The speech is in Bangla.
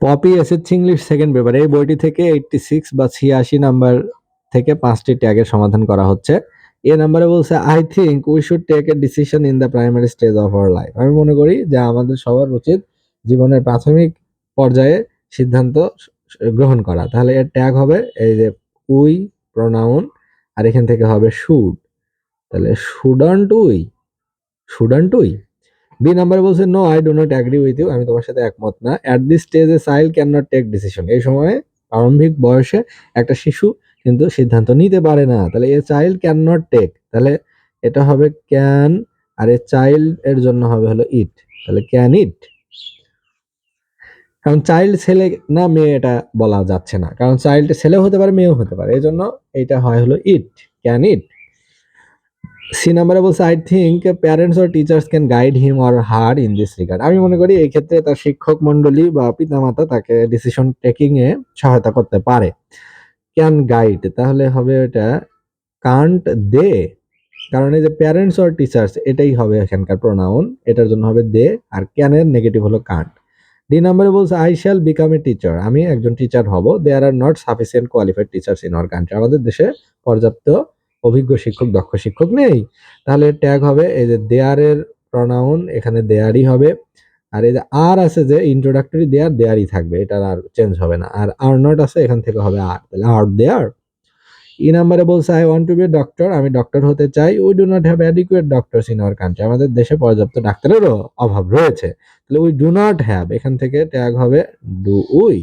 Popy SSC English second paper এই বইটি থেকে এইটটি সিক্স বা ছিয়াশি নাম্বার থেকে পাঁচটি ট্যাগের সমাধান করা হচ্ছে। এ নাম্বারে বলছে I think we should take a decision in the primary stage of our life আমি মনে করি যে আমাদের সবার উচিত জীবনের প্রাথমিক পর্যায়ে সিদ্ধান্ত গ্রহণ করা। তাহলে এর ট্যাগ হবে এই যে উই প্রোনাউন আর এখান থেকে হবে শুড তাহলে shouldn't we shouldn't we be নাম্বারে বলছে no I do not agree with you আমি তোমার সাথে একমত না। অ্যাট দিস স্টেজে child can not take decision এই সময়ে প্রারম্ভিক বয়সে একটা শিশু কিন্তু সিদ্ধান্ত নিতে পারে না। তাহলে a child can not take তাহলে এটা হবে ক্যান আর এ চাইল্ড এর জন্য হবে হলো ইট তাহলে ক্যান ইট কারণ চাইল্ড ছেলে না, মেয়ে এটা বলা যাচ্ছে না। কারণ চাইল্ড ছেলেও হতে পারে, মেয়েও হতে পারে। এই জন্য এটা হয় হলো ইট ক্যান ইট সি নাম্বারে বলছে I think parents or teachers can guide him or her in this regard আমি মনে করি এই ক্ষেত্রে তার শিক্ষক মন্ডলী বা পিতামাতা তাকে ডিসিশন টেকিং এ সহায়তা করতে পারে। ক্যান গাইড তাহলে হবে এটা কান্ট দে কারণ এই যে প্যারেন্টস অর টিচার্স এটাই হবে এখানকার প্রোনাউন এটার জন্য হবে দে আর ক্যানের নেগেটিভ হলো কান্ট ডি নাম্বারে বলছে I shall become a teacher আমি একজন টিচার হব। There are not sufficient qualified teachers in our country আমাদের দেশে পর্যাপ্ত অভিজ্ঞ শিক্ষক, দক্ষ শিক্ষক নেই, তাহলে ট্যাগ হবে এই যে দেয়ারের প্রনাউন এখানে দেয়ারই হবে। আর এই যে আর আছে যে ইন্ট্রোডাক্টরি দেয়ার, দেয়ারই থাকবে এটা আর চেঞ্জ হবে না। আর আর নট আছে, এখান থেকে হবে আর। তাহলে আর দেয়ার ই নাম্বারে বলছে I want to be doctor আমি ডক্টর হতে চাই। We do not have adequate doctors in our country আমাদের দেশে পর্যাপ্ত ডাক্তারেরও অভাব রয়েছে। তাহলে উই ডু নট হ্যাভ এখান থেকে ট্যাগ হবে ডু উই